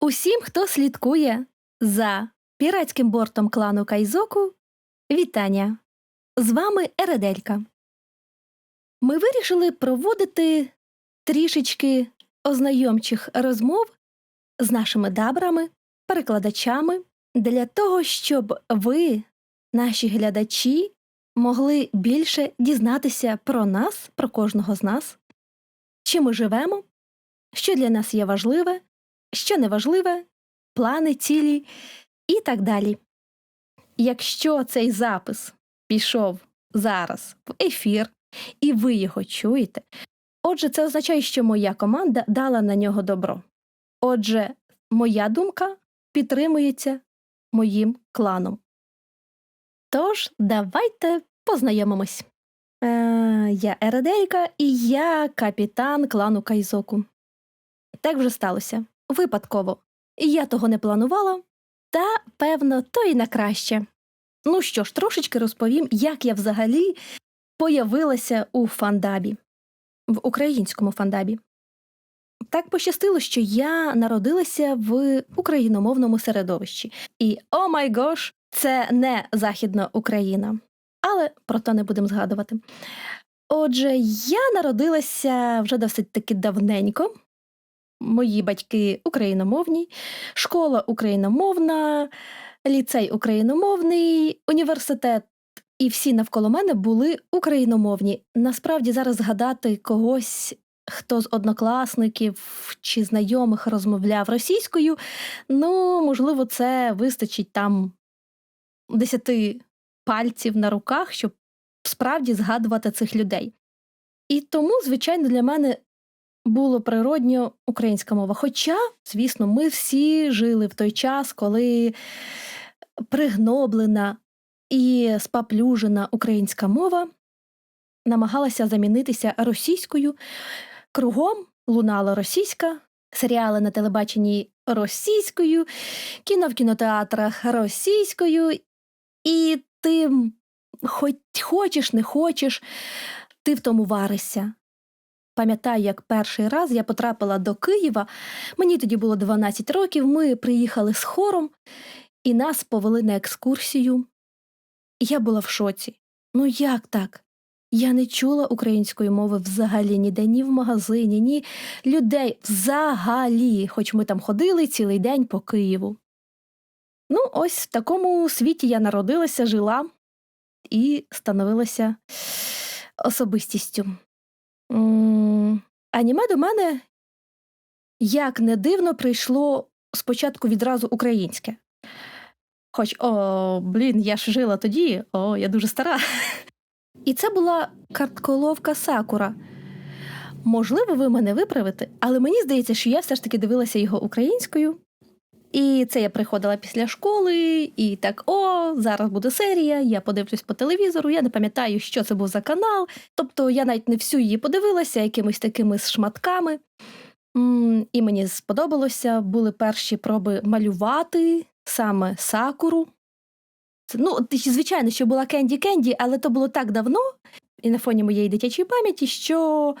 Усім, хто слідкує за піратським бортом клану Кайзоку, вітання! З вами Еределька. Ми вирішили проводити трішечки ознайомчих розмов з нашими дабрами, перекладачами для того, щоб ви, наші глядачі, могли більше дізнатися про нас, про кожного з нас, чим ми живемо, що для нас є важливе, що неважливе, плани, цілі і так далі. Якщо цей запис пішов зараз в ефір, і ви його чуєте, отже, це означає, що моя команда дала на нього добро. Отже, моя думка підтримується моїм кланом. Тож, давайте познайомимось. Е, я Еределька і я капітан клану Кайзоку. Так вже сталося. Випадково. Я того не планувала, та, певно, то і на краще. Ну що ж, трошечки розповім, як я взагалі появилася у фандабі, в українському фандабі. Так пощастило, що я народилася в україномовному середовищі. І о май гош, це не Західна Україна. Але про то не будемо згадувати. Отже, я народилася вже досить таки давненько. Мої батьки україномовні, школа україномовна, ліцей україномовний, університет і всі навколо мене були україномовні. Насправді зараз згадати когось, хто з однокласників чи знайомих розмовляв російською, ну, можливо, це вистачить там десяти пальців на руках, щоб справді згадувати цих людей. І тому, звичайно, для мене було природньо українська мова. Хоча, звісно, ми всі жили в той час, коли пригноблена і спаплюжена українська мова намагалася замінитися російською. Кругом лунала російська, серіали на телебаченні російською, кіно в кінотеатрах російською, і ти хоч хочеш, не хочеш, ти в тому варишся. Пам'ятаю, як перший раз я потрапила до Києва, мені тоді було 12 років, ми приїхали з хором, і нас повели на екскурсію. Я була в шоці. Ну як так? Я не чула української мови взагалі ніде, ні в магазині, ні людей взагалі, хоч ми там ходили цілий день по Києву. Ну, ось в такому світі я народилася, жила і становилася особистістю. Аніме до мене, як не дивно, прийшло спочатку відразу українське. Хоч, о, блін, я ж жила тоді, о, я дуже стара. І це була картколовка Сакура. Можливо, ви мене виправите, але мені здається, що я все ж таки дивилася його українською. І це я приходила після школи, і так, о, зараз буде серія, я подивлюсь по телевізору, я не пам'ятаю, що це був за канал. Тобто я навіть не всю її подивилася, якимись такими шматками. І мені сподобалося, були перші проби малювати саме сакуру. Ну, звичайно, що була Кенді Кенді, але то було так давно, і на фоні моєї дитячої пам'яті, що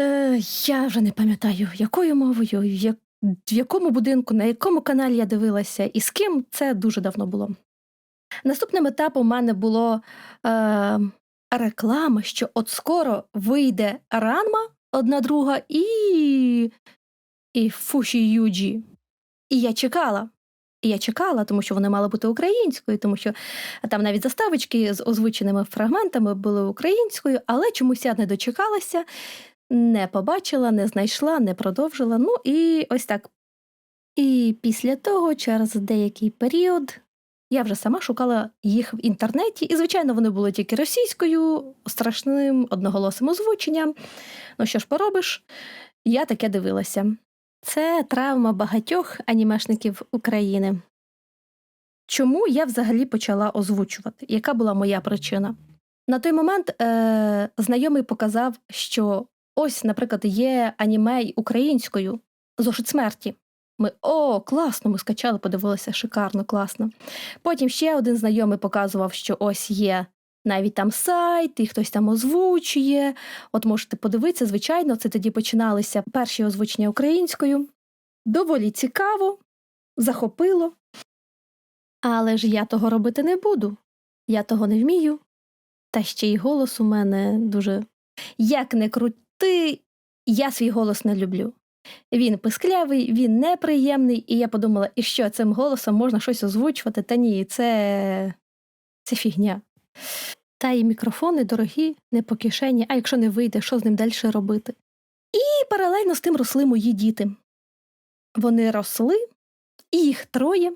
е, я вже не пам'ятаю, якою мовою, як, в якому будинку, на якому каналі я дивилася і з ким це дуже давно було. Наступним етапом у мене було е, реклама, що от скоро вийде ранма одна друга і, і Фуші Юджі. І я чекала. І я чекала, тому що вони мали бути українською, тому що там навіть заставочки з озвученими фрагментами були українською, але чомусь я не дочекалася, не побачила, не знайшла, не продовжила. Ну і ось так. І після того, через деякий період, я вже сама шукала їх в інтернеті, і, звичайно, вони були тільки російською, страшним одноголосим озвученням. Ну що ж поробиш? Я таке дивилася. Це травма багатьох анімешників України. Чому я взагалі почала озвучувати? Яка була моя причина? На той момент е, знайомий показав, що ось, наприклад, є аніме українською зошит смерті. Ми о, класно! Ми скачали, подивилися, шикарно, класно. Потім ще один знайомий показував, що ось є навіть там сайт, і хтось там озвучує. От можете подивитися, звичайно, це тоді починалися перші озвучення українською. Доволі цікаво, захопило. Але ж я того робити не буду. Я того не вмію. Та ще й голос у мене дуже. Як не крути, я свій голос не люблю. Він писклявий, він неприємний, і я подумала, і що цим голосом можна щось озвучувати? Та ні, це це фігня. Та й мікрофони дорогі, не по кишені, а якщо не вийде, що з ним далі робити? І паралельно з тим росли мої діти. Вони росли, і їх троє.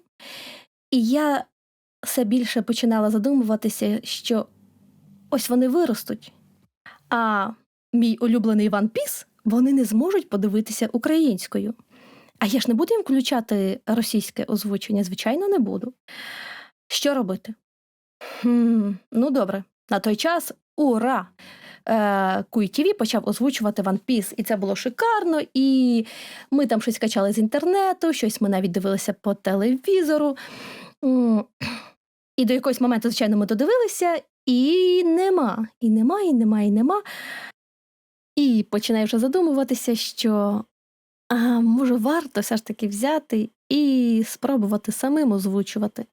І я все більше починала задумуватися, що ось вони виростуть, а мій улюблений Ван Піс вони не зможуть подивитися українською. А я ж не буду їм включати російське озвучення, звичайно, не буду. Що робити? Хм, Ну, добре, на той час ура! Е, ТВ почав озвучувати One Piece, і це було шикарно. І ми там щось качали з інтернету, щось ми навіть дивилися по телевізору. І до якогось моменту, звичайно, ми додивилися, і нема, і нема, і нема, і нема. І починаю вже задумуватися, що а, може варто все ж таки взяти і спробувати самим озвучувати.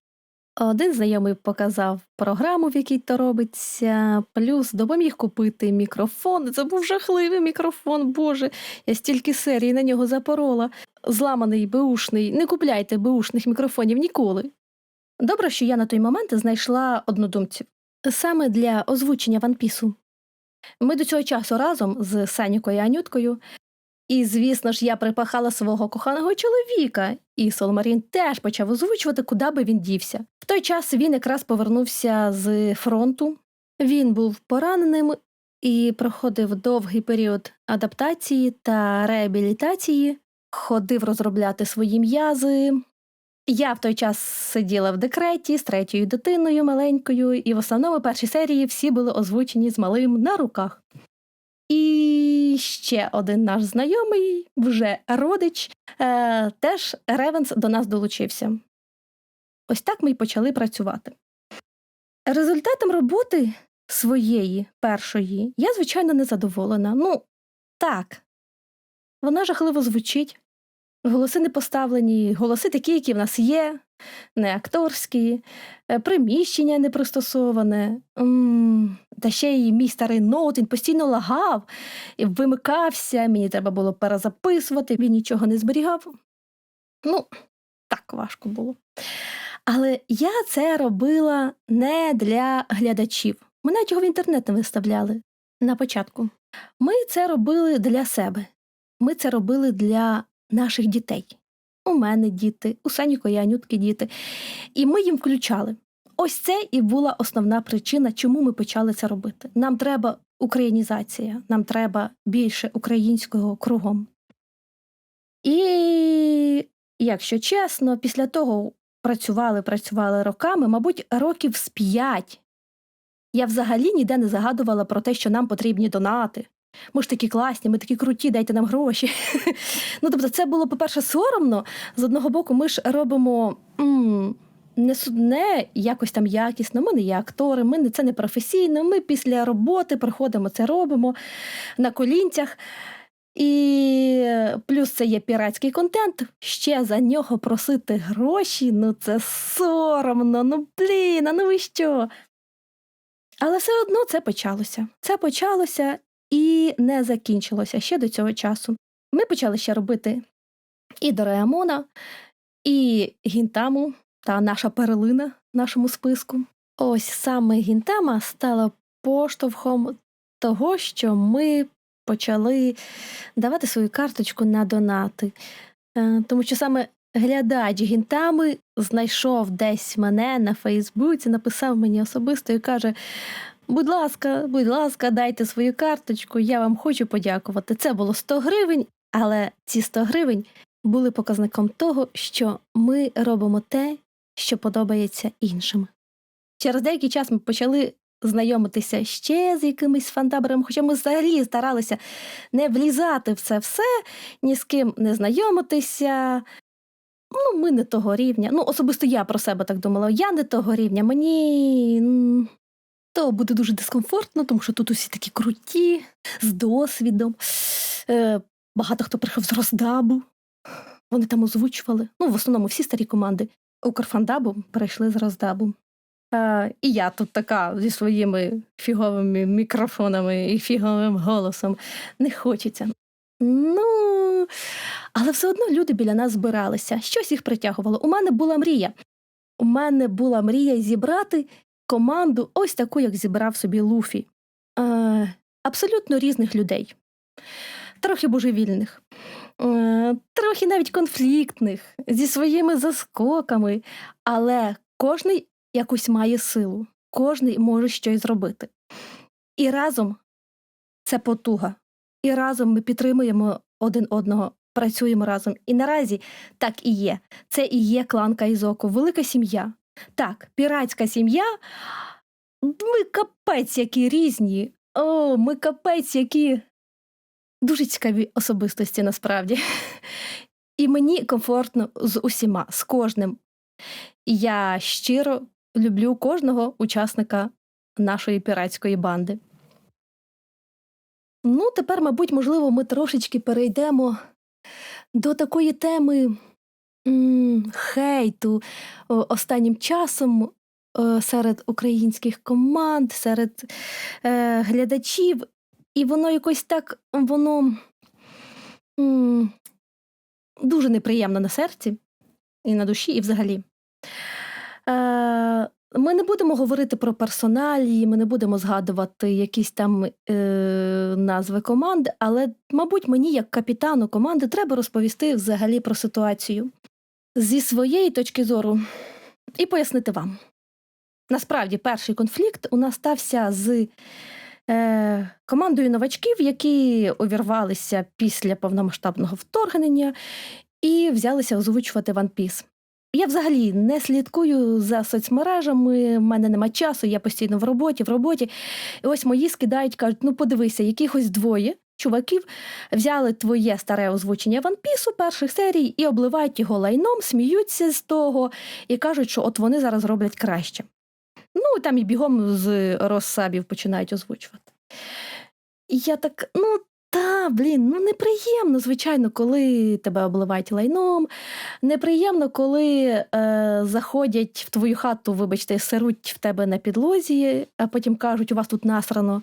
Один знайомий показав програму, в якій то робиться, плюс допоміг купити мікрофон. Це був жахливий мікрофон, Боже, я стільки серій на нього запорола. Зламаний, беушний. Не купляйте беушних мікрофонів ніколи. Добре, що я на той момент знайшла однодумців саме для озвучення ванпісу. Ми до цього часу разом з Санікою і Анюткою. І, звісно ж, я припахала свого коханого чоловіка, і Солмарін теж почав озвучувати, куди би він дівся. В той час він якраз повернувся з фронту, він був пораненим і проходив довгий період адаптації та реабілітації, ходив розробляти свої м'язи, я в той час сиділа в декреті з третьою дитиною маленькою, і в основному перші серії всі були озвучені з малим на руках. І ще один наш знайомий, вже родич, е, теж Ревенс до нас долучився. Ось так ми й почали працювати. Результатом роботи своєї першої я, звичайно, не задоволена. Ну, так, вона жахливо звучить, Голоси не поставлені, голоси такі, які в нас є, не акторські, е, приміщення не пристосоване. Та ще й мій старий ноут він постійно лагав вимикався, мені треба було перезаписувати, він нічого не зберігав. Ну, так важко було. Але я це робила не для глядачів. Ми навіть його в інтернет не виставляли на початку. Ми це робили для себе. Ми це робили для наших дітей. У мене діти, у Саніко і Анютки діти. І ми їм включали. Ось це і була основна причина, чому ми почали це робити. Нам треба українізація, нам треба більше українського кругом. І, якщо чесно, після того працювали, працювали роками, мабуть, років з п'ять. Я взагалі ніде не загадувала про те, що нам потрібні донати, ми ж такі класні, ми такі круті, дайте нам гроші. Ну, тобто, це було, по-перше, соромно. З одного боку, ми ж робимо не судне якось там якісно. Ми не є актори, ми не це не професійно. Ми після роботи приходимо, це робимо на колінцях. І плюс це є піратський контент. Ще за нього просити гроші. Ну це соромно. Ну блін, а ну ви що? Але все одно це почалося. Це почалося, не закінчилося ще до цього часу. Ми почали ще робити і Дореамона, і Гінтаму та наша перлина в нашому списку. Ось саме Гінтама стала поштовхом того, що ми почали давати свою карточку на донати. Е, тому що саме глядач Гінтами знайшов десь мене на Фейсбуці, написав мені особисто і каже: Будь ласка, будь ласка, дайте свою карточку, я вам хочу подякувати. Це було 100 гривень, але ці 100 гривень були показником того, що ми робимо те, що подобається іншим. Через деякий час ми почали знайомитися ще з якимись фантаберами, хоча ми взагалі старалися не влізати в це все, ні з ким не знайомитися. Ну, ми не того рівня. Ну, особисто я про себе так думала. Я не того рівня. Мені то буде дуже дискомфортно, тому що тут усі такі круті, з досвідом. Е, Багато хто приїхав з Роздабу. Вони там озвучували. Ну, в основному всі старі команди Укрфандабу перейшли з Роздабу. Е, і я тут така зі своїми фіговими мікрофонами і фіговим голосом не хочеться. Ну, але все одно люди біля нас збиралися, щось їх притягувало. У мене була мрія. У мене була мрія зібрати команду, ось таку, як зібрав собі Луфі. Е, абсолютно різних людей, трохи божевільних, е, трохи навіть конфліктних, зі своїми заскоками, але кожний якусь має силу, кожний може щось зробити. І разом це потуга. І разом ми підтримуємо один одного, працюємо разом. І наразі так і є. Це і є клан Кайзоку, велика сім'я. Так, піратська сім'я. Ми капець, які різні. О, ми капець, які дуже цікаві особистості насправді. І мені комфортно з усіма, з кожним. Я щиро люблю кожного учасника нашої піратської банди. Ну, тепер, мабуть, можливо, ми трошечки перейдемо до такої теми хейту останнім часом е, серед українських команд, серед е, глядачів. І воно якось так воно дуже неприємно на серці і на душі, і взагалі. Е, ми не будемо говорити про персоналії, ми не будемо згадувати якісь там е, назви команди, але, мабуть, мені, як капітану команди, треба розповісти взагалі про ситуацію зі своєї точки зору і пояснити вам. Насправді, перший конфлікт у нас стався з е, командою новачків, які увірвалися після повномасштабного вторгнення і взялися озвучувати One Piece. Я взагалі не слідкую за соцмережами, в мене нема часу, я постійно в роботі, в роботі. І ось мої скидають, кажуть: ну подивися, якихось двоє чуваків взяли твоє старе озвучення ванпісу перших серій і обливають його лайном, сміються з того і кажуть, що от вони зараз роблять краще. Ну, там і бігом з розсабів починають озвучувати. Я так, ну. Та, блін, ну неприємно, звичайно, коли тебе обливають лайном. Неприємно, коли е, заходять в твою хату, вибачте, сируть в тебе на підлозі, а потім кажуть, у вас тут насрано.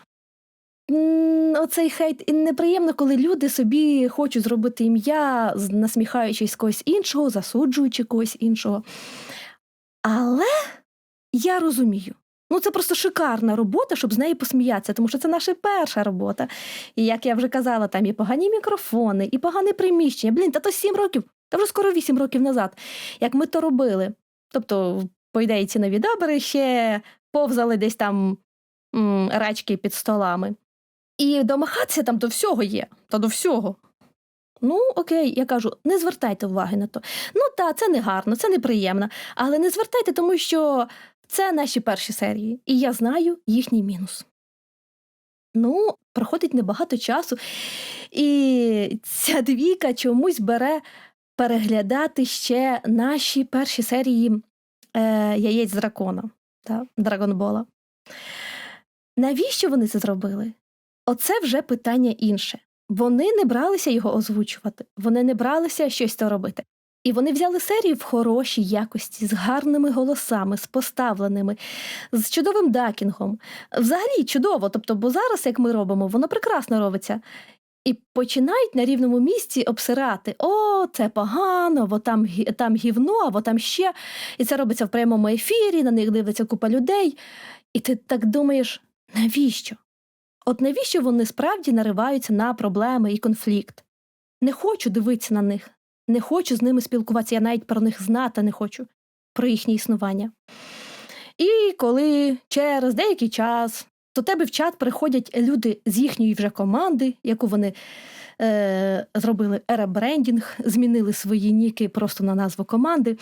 Оцей хейт. І неприємно, коли люди собі хочуть зробити ім'я, насміхаючись когось іншого, засуджуючи когось іншого. Але я розумію. Ну, це просто шикарна робота, щоб з неї посміятися, тому що це наша перша робота. І як я вже казала, там і погані мікрофони, і погане приміщення. Блін, та то сім років, та вже скоро вісім років назад, як ми то робили. Тобто, по ідеї, ці нові добри ще повзали десь там м, рачки під столами. І домахатися там до всього є, та до всього. Ну, окей, я кажу, не звертайте уваги на то. Ну, та, це не гарно, це неприємно. Але не звертайте, тому що це наші перші серії, і я знаю їхній мінус. Ну, проходить небагато часу, і ця двійка чомусь бере переглядати ще наші перші серії е, яєць дракона та Драгонбола. Навіщо вони це зробили? Оце вже питання інше. Вони не бралися його озвучувати, вони не бралися щось то робити. І вони взяли серію в хорошій якості, з гарними голосами, з поставленими, з чудовим дакінгом. Взагалі чудово. Тобто, бо зараз, як ми робимо, воно прекрасно робиться. І починають на рівному місці обсирати: о, це погано, бо там, там гівно, або там ще. І це робиться в прямому ефірі, на них дивиться купа людей. І ти так думаєш, навіщо? От навіщо вони справді нариваються на проблеми і конфлікт? Не хочу дивитися на них, не хочу з ними спілкуватися, я навіть про них знати не хочу, про їхнє існування. І коли через деякий час до тебе в чат приходять люди з їхньої вже команди, яку вони е, зробили ребрендінг, змінили свої ніки просто на назву команди,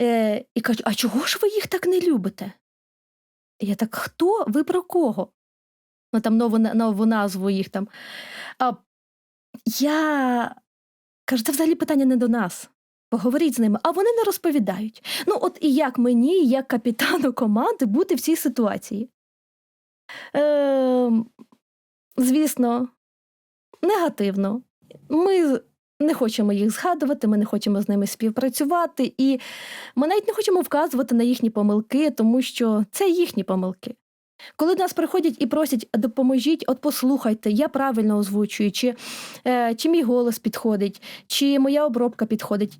е, і кажуть, а чого ж ви їх так не любите? Я так, хто? Ви про кого? Ну, там нову, на- нову назву їх там. А я кажу, це взагалі питання не до нас. Поговоріть з ними, а вони не розповідають. Ну, от і як мені, як капітану команди, бути в цій ситуації? е, звісно, негативно. Ми не хочемо їх згадувати, ми не хочемо з ними співпрацювати, і ми навіть не хочемо вказувати на їхні помилки, тому що це їхні помилки. Коли до нас приходять і просять допоможіть, от послухайте, я правильно озвучую, чи, е, чи мій голос підходить, чи моя обробка підходить.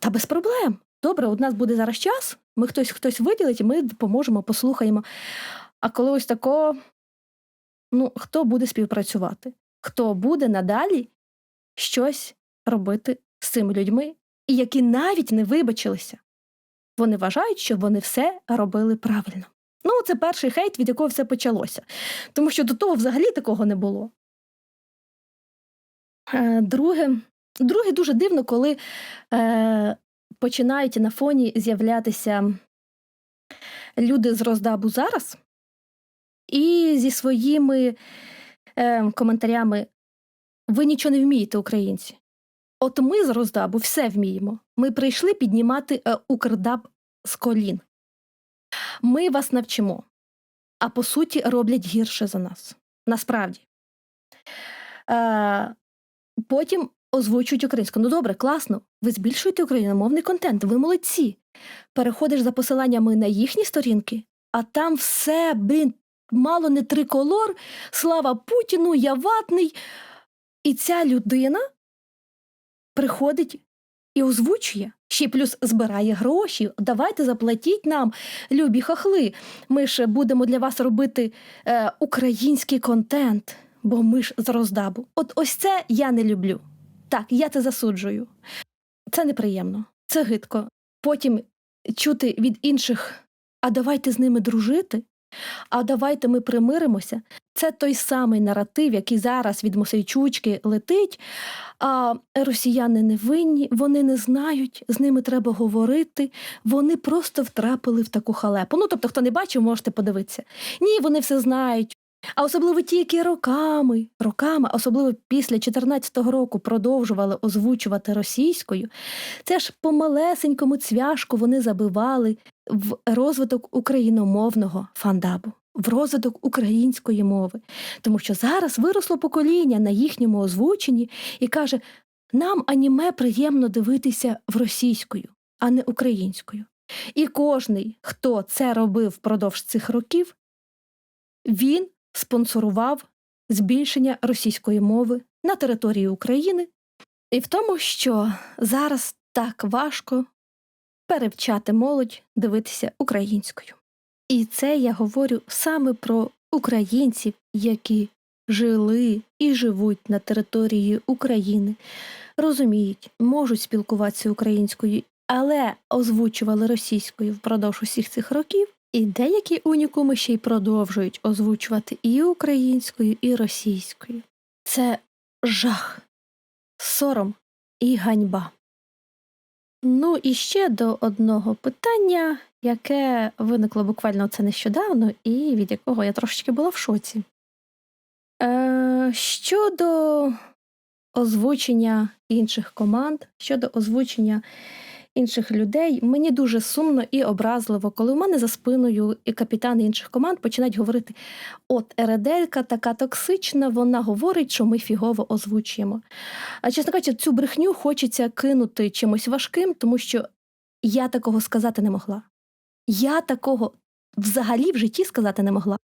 Та без проблем. Добре, у нас буде зараз час, ми хтось хтось виділить, і ми допоможемо, послухаємо. А коли ось тако, ну, хто буде співпрацювати? Хто буде надалі щось робити з цими людьми, і які навіть не вибачилися? Вони вважають, що вони все робили правильно. Ну, це перший хейт, від якого все почалося. Тому що до того взагалі такого не було. Е, Друге, друге дуже дивно, коли е, починають на фоні з'являтися люди з роздабу зараз і зі своїми е, коментарями ви нічого не вмієте, українці. От ми з роздабу все вміємо. Ми прийшли піднімати е, Укрдаб з колін. Ми вас навчимо, а по суті роблять гірше за нас. Насправді. Е, потім озвучують українську. Ну добре, класно. Ви збільшуєте україномовний контент, ви молодці. Переходиш за посиланнями на їхні сторінки, а там все, блін, мало не триколор, слава Путіну, я ватний. І ця людина приходить і озвучує. Ще плюс збирає гроші. Давайте заплатіть нам, любі хахли. Ми ж будемо для вас робити е, український контент, бо ми ж з роздабу. От ось це я не люблю. Так, я це засуджую. Це неприємно, це гидко. Потім чути від інших, а давайте з ними дружити, а давайте ми примиримося. Це той самий наратив, який зараз від Мосейчучки летить. А росіяни не винні, вони не знають, з ними треба говорити. Вони просто втрапили в таку халепу. Ну, тобто, хто не бачив, можете подивитися. Ні, вони все знають. А особливо ті, які роками, роками, особливо після 14-го року продовжували озвучувати російською, це ж по малесенькому цвяшку вони забивали в розвиток україномовного фандабу, в розвиток української мови. Тому що зараз виросло покоління на їхньому озвученні і каже: нам аніме приємно дивитися в російською, а не українською. І кожний, хто це робив впродовж цих років, він спонсорував збільшення російської мови на території України, і в тому, що зараз так важко перевчати молодь дивитися українською. І це я говорю саме про українців, які жили і живуть на території України, розуміють, можуть спілкуватися українською, але озвучували російською впродовж усіх цих років. І деякі унікуми ще й продовжують озвучувати і українською, і російською. Це жах, сором і ганьба. Ну і ще до одного питання, яке виникло буквально це нещодавно, і від якого я трошечки була в шоці. Е, Щодо озвучення інших команд, щодо озвучення інших людей, мені дуже сумно і образливо, коли у мене за спиною і капітани інших команд починають говорити: от Еределька така токсична, вона говорить, що ми фігово озвучуємо. А чесно кажучи, цю брехню хочеться кинути чимось важким, тому що я такого сказати не могла. Я такого взагалі в житті сказати не могла.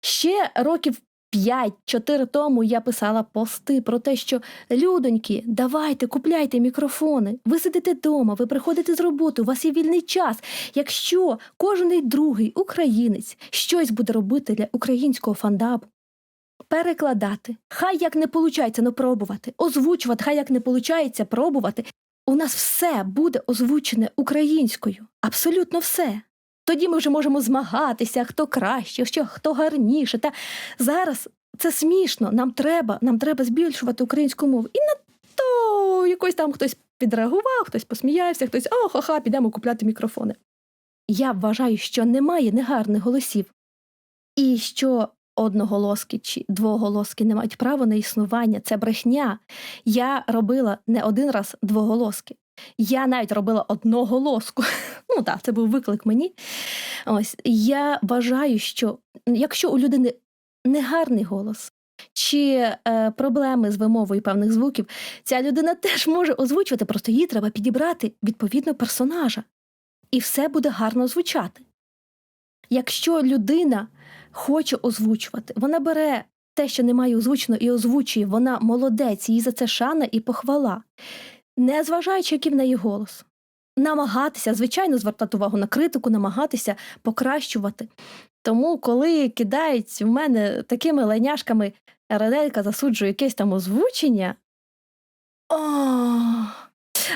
Ще років 5-4 тому я писала пости про те, що людоньки, давайте, купляйте мікрофони. Ви сидите вдома, ви приходите з роботи, у вас є вільний час. Якщо кожен другий українець щось буде робити для українського фандабу, перекладати, хай як не виходить, ну пробувати, озвучувати, хай як не виходить, пробувати. У нас все буде озвучене українською, абсолютно все. Тоді ми вже можемо змагатися, хто краще, що хто гарніше. Та зараз це смішно. Нам треба, нам треба збільшувати українську мову. І на то якось там хтось підреагував, хтось посміявся, хтось о, ха-ха, підемо купляти мікрофони. Я вважаю, що немає негарних голосів, і що одноголоски чи двоголоски не мають права на існування. Це брехня. Я робила не один раз двоголоски. Я навіть робила одноголоску. Ну так, це був виклик мені. Ось я вважаю, що якщо у людини негарний голос чи е, проблеми з вимовою певних звуків, ця людина теж може озвучувати, просто їй треба підібрати відповідно персонажа, і все буде гарно звучати. Якщо людина хоче озвучувати, вона бере те, що немає озвучено, і озвучує, вона молодець, їй за це шана і похвала, не зважаючи, який в неї голос. Намагатися, звичайно, звертати увагу на критику, намагатися покращувати. Тому, коли кидають в мене такими леняшками Ределька засуджує якесь там озвучення. О!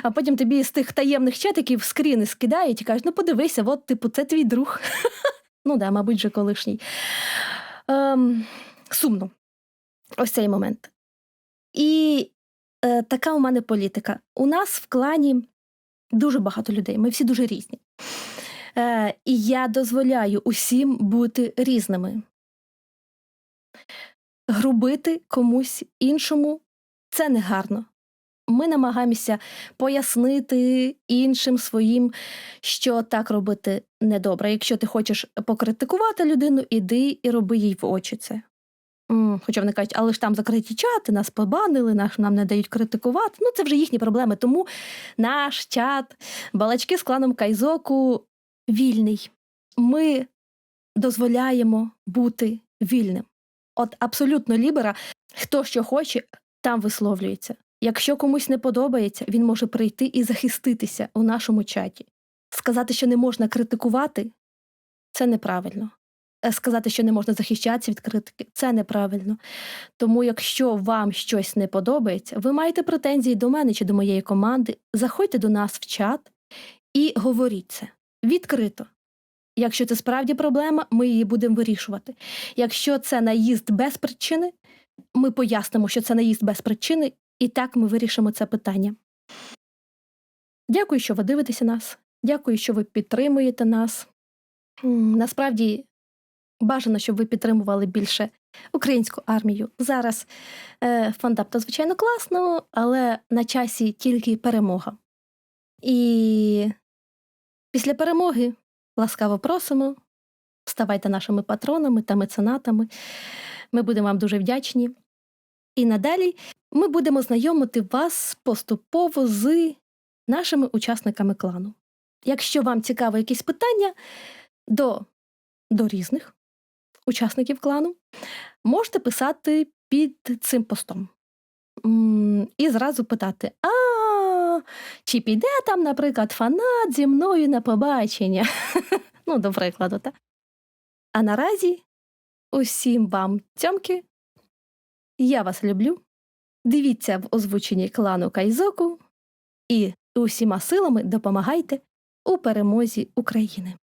А потім тобі з тих таємних чатиків скріни скидають і кажуть, ну подивися, от, типу, це твій друг. ну да, мабуть, же колишній. Ем, Сумно. Ось цей момент. І е, така у мене політика. У нас в клані дуже багато людей, ми всі дуже різні. Е, І я дозволяю усім бути різними. Грубити комусь іншому це негарно. Ми намагаємося пояснити іншим своїм, що так робити недобре. Якщо ти хочеш покритикувати людину, іди і роби їй в очі це. Хоча вони кажуть, але ж там закриті чати, нас побанили, наш, нам не дають критикувати. Ну, це вже їхні проблеми. Тому наш чат, балачки з кланом Кайзоку вільний. Ми дозволяємо бути вільним. От абсолютно лібера, хто що хоче, там висловлюється. Якщо комусь не подобається, він може прийти і захиститися у нашому чаті. Сказати, що не можна критикувати, це неправильно. Е, сказати, що не можна захищатися від критики, це неправильно. Тому, якщо вам щось не подобається, ви маєте претензії до мене чи до моєї команди, заходьте до нас в чат і говоріть це відкрито. Якщо це справді проблема, ми її будемо вирішувати. Якщо це наїзд без причини, ми пояснимо, що це наїзд без причини, і так ми вирішимо це питання. Дякую, що ви дивитеся нас. Дякую, що ви підтримуєте нас. Насправді бажано, щоб ви підтримували більше українську армію. Зараз е, фандап, то, звичайно, класно, але на часі тільки перемога. І після перемоги ласкаво просимо. Ставайте нашими патронами та меценатами. Ми будемо вам дуже вдячні. І надалі ми будемо знайомити вас поступово з нашими учасниками клану. Якщо вам цікаво якісь питання до, до різних учасників клану, можете писати під цим постом. І зразу питати: А, чи піде там, наприклад, фанат зі мною на побачення? Ну, до прикладу, так. А наразі усім вам цьомки. Я вас люблю. Дивіться в озвученні клану Кайзоку і усіма силами допомагайте у перемозі України.